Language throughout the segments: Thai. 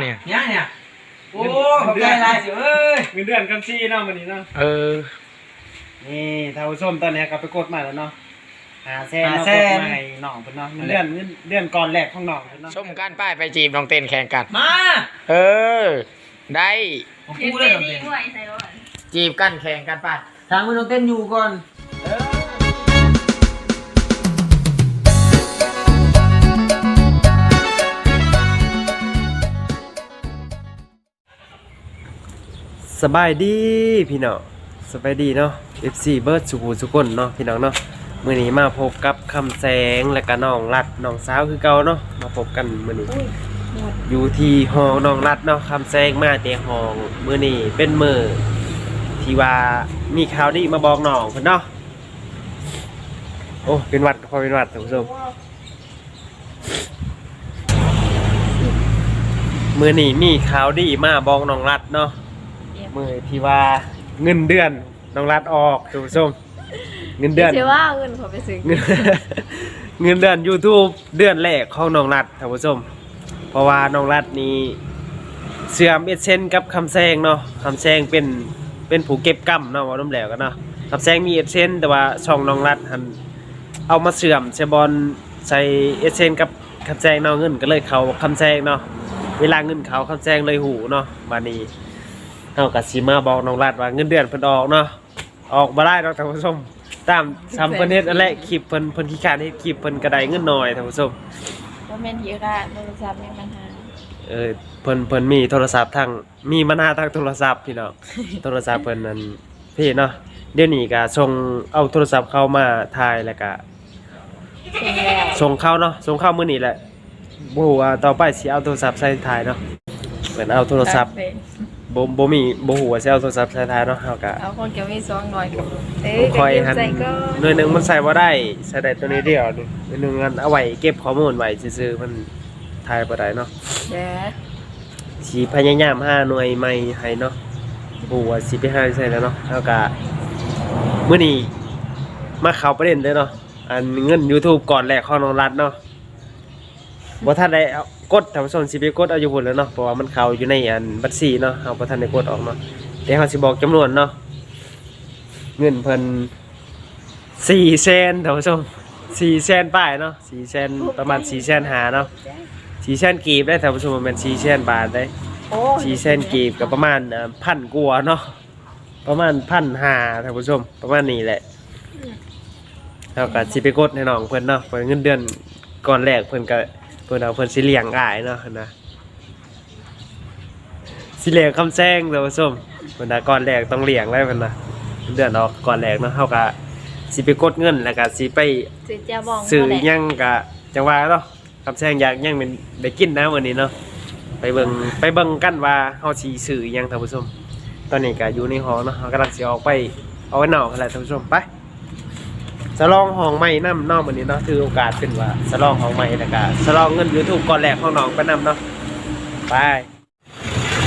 เนี่ยเนี่ยเนี่ยโอ้ขอบใจหลายสิเอ้ยเงินเดือนกันซี่เนาะวันนี้เนาะเออนี่ท่านผู้ชมตอนนี้ก็ไปกดมาแล้วเนาะหาแซนเนาะกดมาให้น้องเพิ่นเนาะเงินเดือนเงินเดือนก่อนแรกของน้องเพิ่นเนาะส้มก้านป้ายไปจีบน้องเต้นแข่งกันมาเออได้ผมเอ็พูนดเลเป็ยนผมดีเป็นด้วยใส่รถจีบกันแข่งกันป้ายทางมือน้องเต้นอยู่ก่อน สบายดีพี่น้องสบายดีเนาะ FC เบิร์ดสุขุสุกนเนาะพี่น้องเนาะมื้อนี้มาพบกับคำแสงและก็น้องรัดน้องสาวคือเก่าเนาะมาพบกันมื้อนี้อยู่ที่ห้องน้องรัดเนาะคำแซงมาแต่ห้องมื้อนี้เป็นมื้อที่ว่ามีข่าวดีมาบอกน้องเพิ่นเนาะโอ้เป็นหวัดก็พอเป็นหวัดท่านผู้ชมมื้อนี้มีข่าวดีมาบอกน้องรัดเนาะ มื้อที่ว่าเงินเดือนน้องรัดออกท่านผู้ชมเงินเดือน เชื่อว่าเงินเขาไปซื้อเงินเงินเดือน YouTube เดือนแรกของน้องรัดท่านผู้ชม เพราะว่าน้องรัดนี่เสื่อมเอเซนกับคำแซงเนาะคำแซงเป็นเป็นผู้เก็บกรรมเนาะว่าน้ำแหลวกันเนาะคำแซงมีเอเซนแต่ว่าช่องน้องรัดหันเอามาเสื่อมใช้บอลใส่เอเซนกับคำแซงเนาะเงินก็เลยเขาคำแซงเนาะเวลาเงินเขาคำแซงเลยหูเนาะมานี้ เอากับซีมาบอกน้องรัดว่าเงินเดือนเพิ่นออกเนาะออกมาได้เนาะท่านผู้ชม ตามทำเพิ่นเฮ็ดนั่นแหละคลิปเพิ่นเพิ่นขี้การเฮ็ดคลิปเพิ่นกระไดเงินน้อยท่านผู้ชมว่าแม่นเยอะอะโทรศัพท์มีปัญหาเออเพิ่นเพิ่นมีโทรศัพท์ทางมีปัญหาทางโทรศัพท์พี่น้องโทรศัพท์เพิ่นนั่นพี่เนาะเดี๋ยวนี้ก็ส่งเอาโทรศัพท์เข้ามาถ่ายแล้วก็เช่นแล้วส่งเข้าเนาะส่งเข้ามื้อนี้แหละบ่ฮู้ว่าต่อไปสิเอาโทรศัพท์ใส่ถ่ายเนาะเพิ่นเอาโทรศัพท์ เป็น บ่บ่มีบ่ฮู้ว่าสิเอาโทรศัพท์ใส่ถ่ายเนาะเฮาก็เอาคนเกี่ยวมีซองหน่อยกับเอ้คอยก็หันใส่ก็หน่วยหนึงมันใส่บ่ได้ใส่ได้ตัวนี้เดียวหน่วยหนึงอันเอาไว้เก็บข้อมูลไว้ซื่อๆมันถ่ายบ่ได้เนาะเด้อสีพยายามหาหน่วยใหม่ให้เนาะบัวาสิไปหาใส่แล้วเนาะแล้วก็มื้อนี้มาเข้าประเด็นเด้อเนาะอันเงิน YouTube ก่อนแรกของน้องรัฐเนาะ บ่ทันได้เอากดท่านผู้ชมสิไปกดเอาอยู่พุ่นแล้วเนาะเพราะว่ามันเข้าอยู่ในอันบัญชีเนาะเฮาบ่ทันได้กดออกเนาะแต่เฮาสิบอกจำนวนเนาะเงินเพิ่น4แสนท่านผู้ชม4แสนป้ายเนาะ4แสนประมาณ4แสนหาเนาะ4แสนกีบได้ท่านผู้ชมมันเป็น4แสนบาทได้สี่เส้นกีบกับประมาณพันกัวาเนาะประมาณพันหาท่านผู้ชม ประมาณนี้แหละเท่ากับสิไปกดให้น้องเพิ่อนเนาะเพิ่นเงินเดือนก่อนแรกเพิ่อนก็ เพิ่นเอาเพิ่นสิเลี้ยงอ้ายเนาะนะสิเลี้ยงคำแซงท่านผู้ชมเพิ่นน่ะก่อนแรกต้องเลี้ยงเลยเพิ่นน่ะเงินเดือนออกก่อนแรกเนาะเฮาก็สิไปกดเงินแล้วก็สิไปซื้อเจ้าบองซื้อบ่ได้หยังก็จังว่าเนาะคำแซงอยากหยังเป็นได้กินนะวันนี้เนาะไปเบิ่งไปเบิ่งกันว่าเฮาสิซื้ออิหยังท่านผู้ชมตอนนี้ก็อยู่ในห้องเนาะเฮากำลังสิออกไปเอาไว้นอกกันแหละท่านผู้ชมไป สลองห้องใหม่นำนอกมื้อนี้เนาะถือโอกาสเป็นว่าสลองห้องใหม่แล้วก็สลองเงิน YouTube ก่อนแรกของน้องไปนำเนาะไป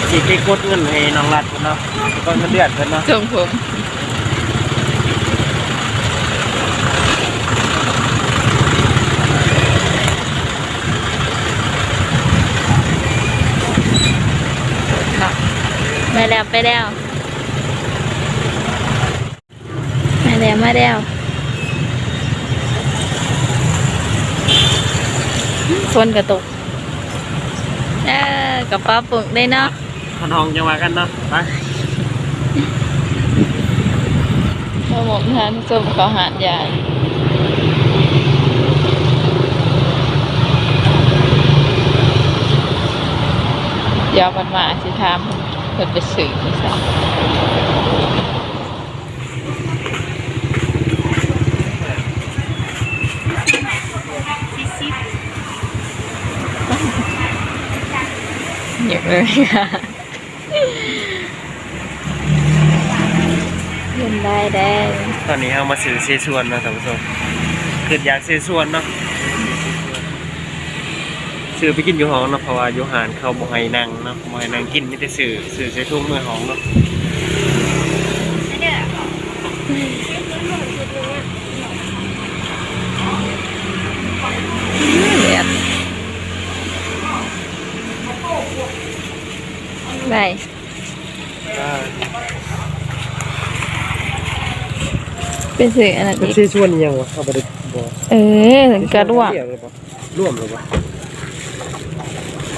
สิไปกดเงินให้น้องรัดเพิ่นเนาะกดเงินเดือนเพิ่นเนาะทรงผมไปแล้วไปแล้ว มาแล้วมาแล้ว ฝนกระตกเออกระเป๋าปึกได้เนาะขนองจังว่ากันเนาะไปมาหมกทานส้มเขาหาดใหญ่เดี๋ยวมันมาสิถามเพิ่นไปสื่อนี่ซะอยา เลยค่ะเงินได้แดงตอนนี้เฮามาซื้อเซชวนเนาะท่านผู้ชมคืออยากเซชวนเนาะซื้อไปกินอยู่ห้องเนาะเพราะว่าอยู่หานเขาบ่ให้นั่งเนาะบ่ให้นั่งกินมีแต่ซื้อซื้อใส่ถุงมือห้องเนาะ ได้เป็นสื่ออันนั้นเป็นอีกชื่อชวนอีหยังวะเอาไปดูบ่เออถึงกระดวกเรียเลยบ่ร่วมเลยบ่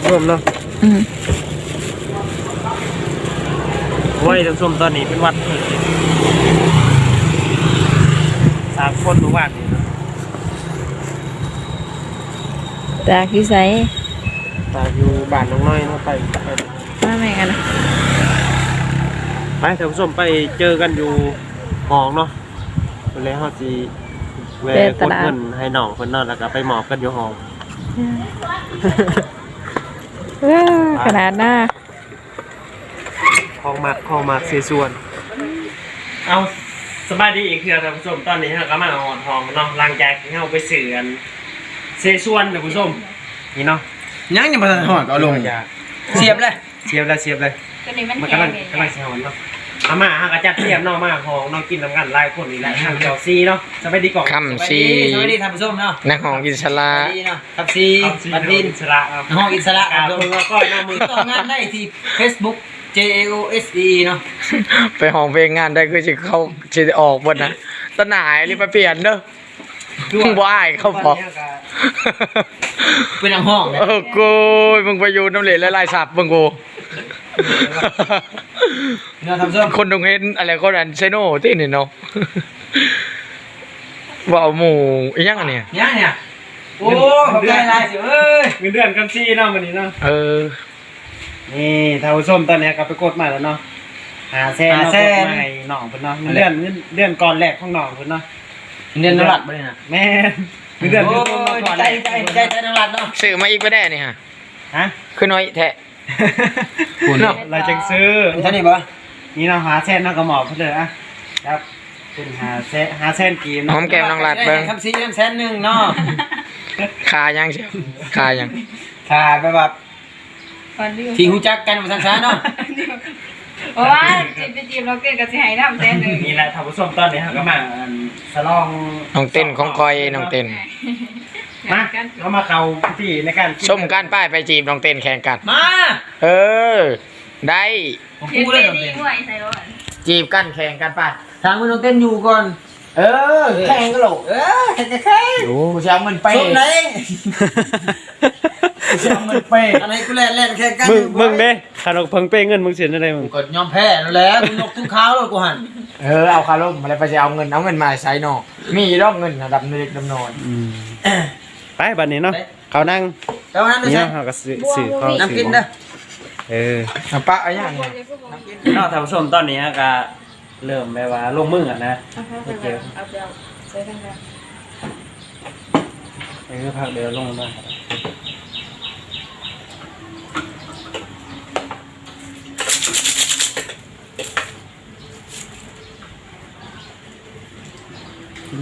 ร่วมเนาะอืมไว้ท่านผู้ชมตอนนี้เป็นวัดเพิ่นสามคนหมู่บ้านนี่จากที่ไสตากอยู่บ้านน้องน้อยเนาะไปไป มาแม่กันนะไปท่านผู้ชมไปเจอกันอยู่ห้องเนาะวันนี้เฮาสิแวะกดเงินให้น้องเพิ่นเนาะแล้วก็ไปหมอบกันอยู่ห้องเออขนาดหน้าของมักของมักเสียส่วน เอาสบายดีอีกเทื่อท่านผู้ชมตอนนี้เราก็มาหอนห้องเนาะหลังจากที่เราไปเสือกันเสียส่วนท่านผู้ชมนี่เนาะยังยังบ่ทันหอดก็เอาลงอย่าเสียบเลย เสียบแล้วเสียบเลย ตัวนี้มันมันแข็กำลังงเลยกำลังเสียหอนเนาะอามาฮะกระจัดเทียมเนาะมาห้องเนาะกินน้ำกันหลายคนนี่แหละทางเจ้าซีเนาะสบายดีก่อนคำซีสวัสดีท่านผู้ชมเนาะนักห้องอิสระสวัสดีเนาะทับซีบับันนดิดินนสระครับห้องอิสระคครัรับบมือก็หน้ามือติดต่องานได้ที่ Facebook J A O S E เนาะไปห้องเพลงงานได้คือจะเขาจะออกบนนะตะหนายรีบไปเปลี่ยนเด้อ มึงบ่อายเขาพอกเป็นทางห้องเนี่ยเออกูยมึงไปอยู่น้ำเหลวและลายสับมึงกูเนาะท่านผู้ชมคนตรงเห็นอะไรคนอันเซโน่ที่นี่เนาะว่าเอาหมูอีหยังอันเนี่ยยังเนี่ยโอ้ขอบใจหลายสิเอ้ยเงินเดือนกันซีเนาะวันนี้เนาะเออนี่ท่านผู้ชมตอนนี้ก็ไปกดมาแล้วเนาะหาแซนเนาะกดมาให้น้องเพิ่นเนาะเงินเดือนเงินเดือนก่อนแรกของน้องเพิ่นเนาะ เรียนนรัตบ่ได้น่ะแม่เงินเดือนโอ้เดือนก่อนยก่อนใจแรกใจใจใจนรัตเนาะซื้อมาอีกไม่ได้นี่ฮะฮะคือน้อยแท้คุณเนาะเราจังซื้อมีเท่านี้บ่นี่เนาะหาแซนเนาะก็หมอเพิ่นเด้ออะครับเป็นหาแซนหาแซนกีมหอเนาะมแก้มน้องหลัดเบิ้งทำซีน้ำแสนหนึ่งเนาะคายังเชียวคายังค่ะแบบว่าที่รู้จักกันมาสันซาเนาะ เพราะว่าจีบไปจีบเราเกิดกับสิหายน้ำแท้เลยนี่แหละท่านผู้ชมตอนนี้เราก็มาอันสลองน้องเต้นของคอยน้องเต้นมาเรามาเข้าพิธีในการส้มก้านป้ายไปจีบน้องเต้นแข่งกัน มาเออ ได้ผมเห็นพูดเป็เลยนผมดีเป็นห่วยใส่รถจีบกันแข่งกันป้ายทางมือน้องเต้นอยู่ก่อน เออแข่งก็หลกเออแข่งแข่งโอ้เช้ามันไปสุดไหน เช้ามันไปอะไรกูแล่นแล่นแข่งกันมึงมึงเด้ขนมเพิ่งเป้เงินมึงเสียอะไรมึงกดยอมแพ้แล้วแหละกูนกทุ่งขาวแล้วกูหันเออเอาคาร่มอะไรไปจะเอาเงินเอาเงินมาใช้นอกมีรอบเงินระดับเล็กดำนอนไปบัดนี้เนาะเขานั่งแล้วนั้นด้วยนี่ใช่เนาะเขาก็ซื้อซื้อเขาน้ำกินเด้อเออเอาปะเอาอย่างเนี้ยเนาะท่านผู้ชมตอนนี้ก็เริ่มแบบว่าลงมืออะนะเอาไปเอาไปเอาใส่ทั้งนั้นเออพักเดี๋ยวลงมา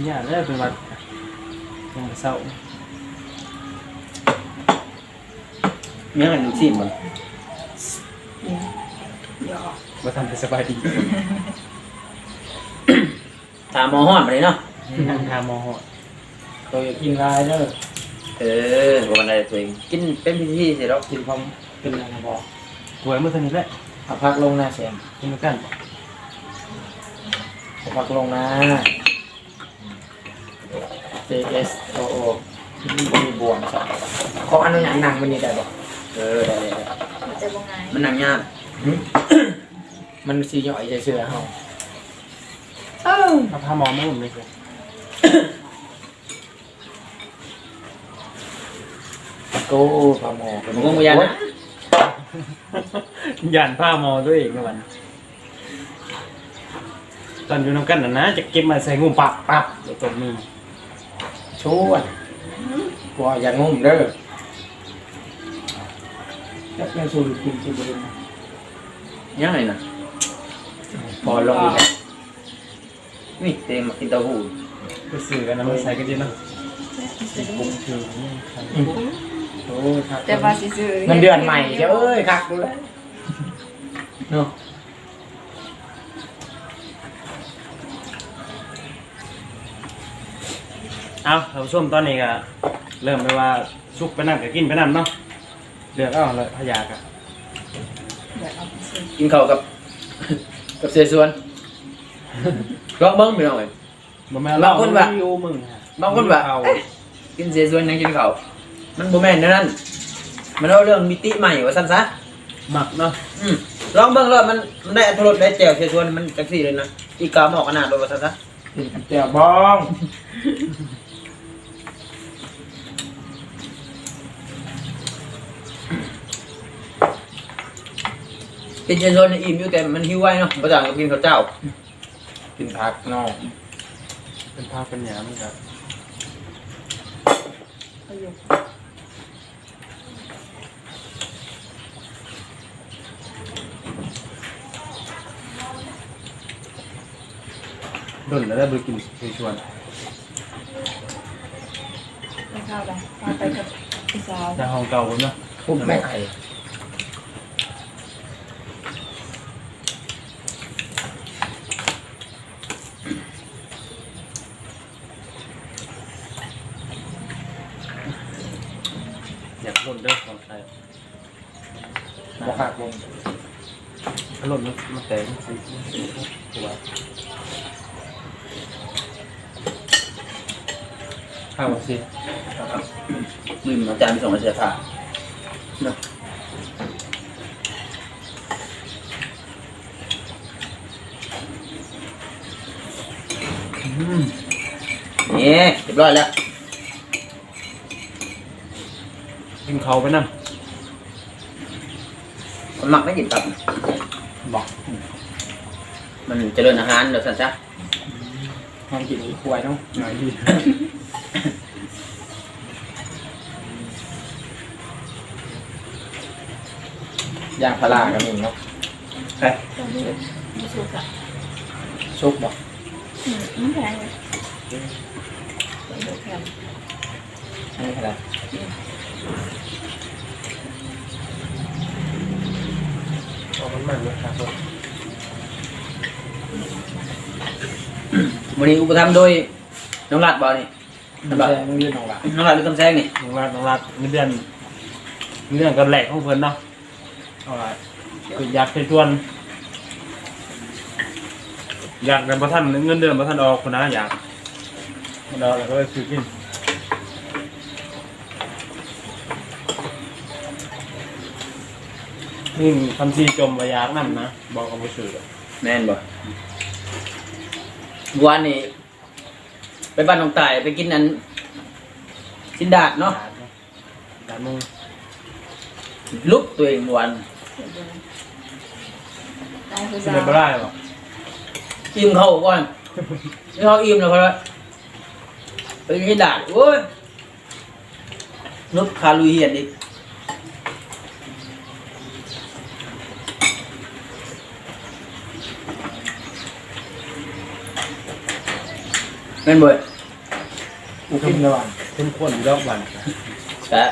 กินยาเลยเป็นวัดยังเศร้าเนื้อมันซีมมันมาทำเป็นสบายดีถามหมอหอนไปเลยเนาะนั่งทามอหอดตัวอย่ากินลายเด้อเออวันใดตัวเองกินเป็นพิธีเสร็จแล้วกินความเป็นอะไรบอกหวยเมื่อเท่านี้และเอาพักลงนะเสียงกินด้วยกันเอาพักลงนะ J S O O มีมีบวมใช่ขออนุญาตนั่งวันนี้ได้ปะเออได้ได้มันจะบงไงมันหนังยากมันสีหย่อยใจเสือเฮาเอาพาหมอมาผมเลยโก้ปลาหมอผมก็ไม่ยันนะยันผ้าหมอด้วยเองนะวันตอนอยู่น้ำกันน่ะนะจะเก็บมาใส่งูปับปับเดี๋ยวตบมือ ชวนกลัวอย่างงุ่มเด้อจักแม่สูกินที่บริเวณยังไงนะพอลงอีกแล้วนี่เต็มกินเต้าหู้ไปสื่อกันนะมันใส่กันดีเนาะปุ๊บคือโอ้ครับแต่ว่าสิซื้อเงินเดือนใหม่เจ้าเอ้ยคักดูแลเนาะ เอาท่านผู้ชมตอนนี้ก็เริ่มไปว่าซุกไปนั่งก็กินไปนั่นเนาะเดือดเอาเลยพยากะเดี๋ยวเอากินข้าวกับ กับเสฉวนลองเบิ้งไปหน่อย บ่แม่บางคนว่า อยู่มึงฮะบางคนว่าเอากินเสฉวนยังกินข้าวมันบ่แม่นแนวนั้นมันเอาเรื่องมิติใหม่ว่าซั่นซะหมักเนาะอืมลองเบิ่งแล้วมันมันได้อรรถรสได้แจ่วเสฉวนมันจังซี่เลยนะอีกาหมอกขนาดโดนว่าซั่นซะแจ่วบ้อง กินเสฉวนนี่อิ่มอยู่แต่มันหิวไว้เนาะบ่ต่างกับกินข้าวเจ้า กินผักนอกเป็นภาพเป็นหยามครับดนแล้วได้ไปกินชวนไม่เข้าไปมาไปกับพี่สาวจากห้องเก่าผมเนาะ พุ่มแม่ไข่อยากล่นเด้อของใคร บ่ขาดวง ถ้าล่นมันมัน แตกมันสิตัวข้าวสิลืมเอาจานไปส่งให้เสื้อผ้าเนาะนี่เรียบร้อยแล้วกินเขาไปนั่นมันหมักไม่กินตับบอก มันเจริญอาหารเดี๋ยวสันซะลองกินอีกควายเนาะหน่อยดีย่างพารากันเนาะไปต้องมีมีสุกอะซุปบอกอืมไม่แพงเลยเป็นเด็กแพงอันนี้อะไรเอามันมันเลยครับผม วันนี้อุปถัมภ์โดยน้องรัดบ่นี่น้ำแดงยืดของหลังน้องรัดหรือคำแซงนี่น้องรัดน้องรัดเงินเดือนเงินเดือนกันแหลกของเพิ่นเนาะเอาล่ะคืออยากเป็นชวน อยากแต่บ่ทันเงินเดือนบ่ทันออกคนนะอยากมันออกแล้วก็ไปซื้อกินนี่คำซีจมระยากนั่นนะบอกกับผู้สื่อแม่นบ่เมื่อ วานนี่ไปบ้านน้องตายไปกินนั้นสินดาดเนาะแต่มึงลุกตัวเองเมื่อวานได้ผู้กินสาได้วบ่ได้หรออิ่มเขาก่อนนี่เขาอิ่มแล้วเขาเลยไปกินสินดาดโอ้ยนุบคาลุยเหียนอีก แม่นบ่อยกูกินระหว่างเข้มข้นอยู่รอบวันแต่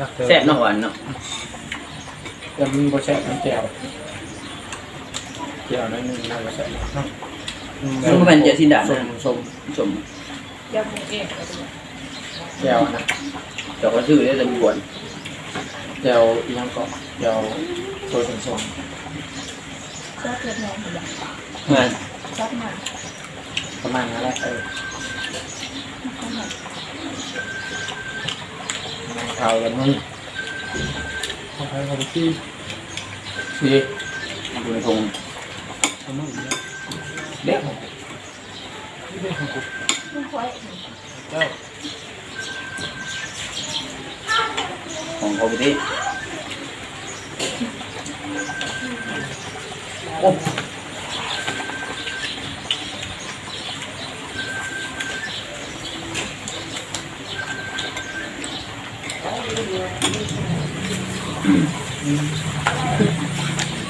นักเตะแซ่บเนาะหวานเนาะจะมีโปรเซสน้ำแจ่วแจ่วนั่นนึงน่าจะใส่เนาะมันก็เป็นเจสินดาดส้มนะส้มชมเดี๋ยวผมเองก็ดูแจ่วนะเจ้าก็ชื่อได้แต่ควรแจ่วอีหยังก่อนแจ่วโซยส้มชอบเกิดน้องผมอยากงานชอบมากๆประมาณนั้นแหละเออ ข่าวกันมึงเข้าไปเข้าไปที่สิดูในทงทำมึงเนี่ยเด็กไม่ค่อยเจ้าของเขาไปที่โอ้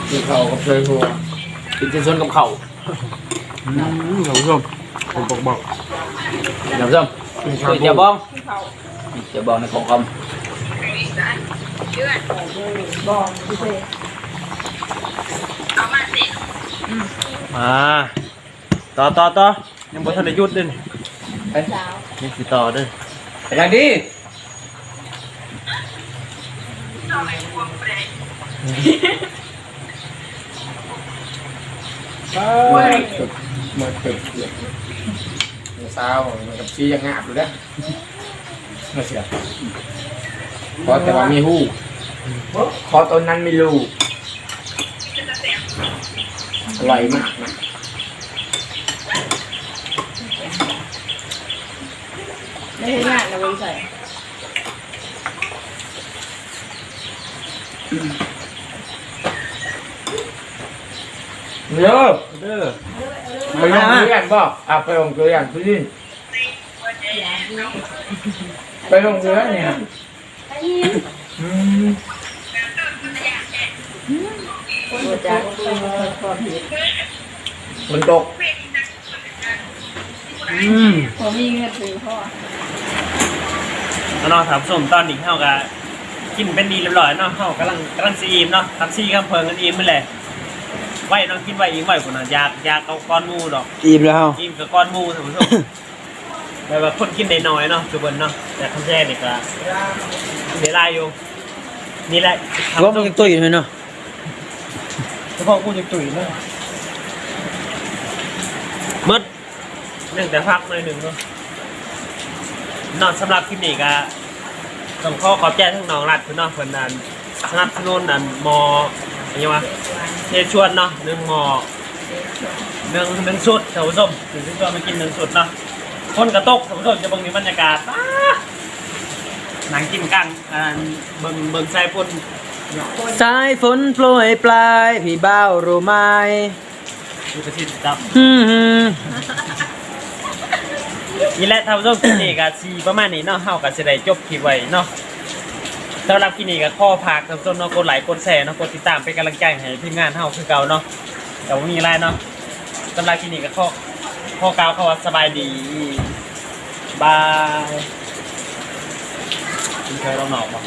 คือเขากับเคยหัวกินเส้นส้นกับเข่าอืมท่านผู้ชมผมบอกบอกเดี๋ยวส้มกินเดี๋ข้าวยวเดี๋ยวบ้องเดี๋ยวบ้องในของคอมบอกดูสิมาต่อต่อต่อยังบ่ทันได้หยุดเด้นี่สาวยังสิต่อเด้อไปทางนี้ หมดตึกเยสาวมันกับชียังงาบอยู่เด้อมาเสียขอแต่ว่ามีหู้ขอตอนนั้นไมีลูกอร่อยมากนะไม่ใช่งานนะบริษัท เยอะเด้อไปลงเรียนบ่อะไปลงเรียนพี่ดินไปลงเรียนเนี่ยอืมตัวจ้มันตกอืมผมมีเงินซื้อพ่อแล้วเนาะถามส้มตอนนี้เฮาก็กินเป็นดีเรียบร้อยเนาะเฮากำลังกำลังสิอิ่มเนาะทำซี่คำเพิงกันอิ่มนั่นแหละ ไว้เนาะกินไว้อิ่มไว้พุ่นน่ะอยากอยากเอาก้อนหมูดอกอิ่มแล้วอิ่มกับก้อนหมูท่านผู้ชมแบบว่าคนกินได้น้อยเนาะคือเบิ่นเนาะแต่คำแท้นี่ก็เสียดายอยู่นี่แหละว่ามันยังตัวอยู่เลยเนาะเฉพาะกูจะตุ๋ยเนาะมดเนื่องแต่พักหน่อยหนึ่งเนาะนอนสำหรับคลิปนี้ก็ต้องขอขอบใจทั้งน้องรัดเพื่อนเนาะเพื่อนนันสนับสนุนนันมออะไรวะ เทชวนเนาะหนึ่งหมอหนึ่งหนึ่งสุดท่านผู้ชมถึงที่ชวนมากินหนึ่งสุดเนาะคนกระตกท่านผู้ชมจะเบิ่งในบรรยากาศป๊าดหนังกินกันอ่าเบิ่งเบิ่งใส่ปุ่นสายฝนโปรยปลายพี่บ้าวรู้ไหมดูกระชินจับ ฮึ่มนี่แหละท่านผู้ชมคลิปนี้ก็สีประมาณนี้เนาะเฮาก็สิได้จบคลิปไว้เนาะ สำหรับคลิปนี้ก็ขอฝากสำหรับเนาะกดไลค์กดแชร์เนาะกดติดตามเป็นกำลังใจให้ทีมงานเฮาคือเก่าเนาะแต่ว่ามีอะไรเนาะสำหรับคลิปนี้ก็ขอขอกล่าวคำว่าสบายดีบายคุณเคยเราหนอกปะ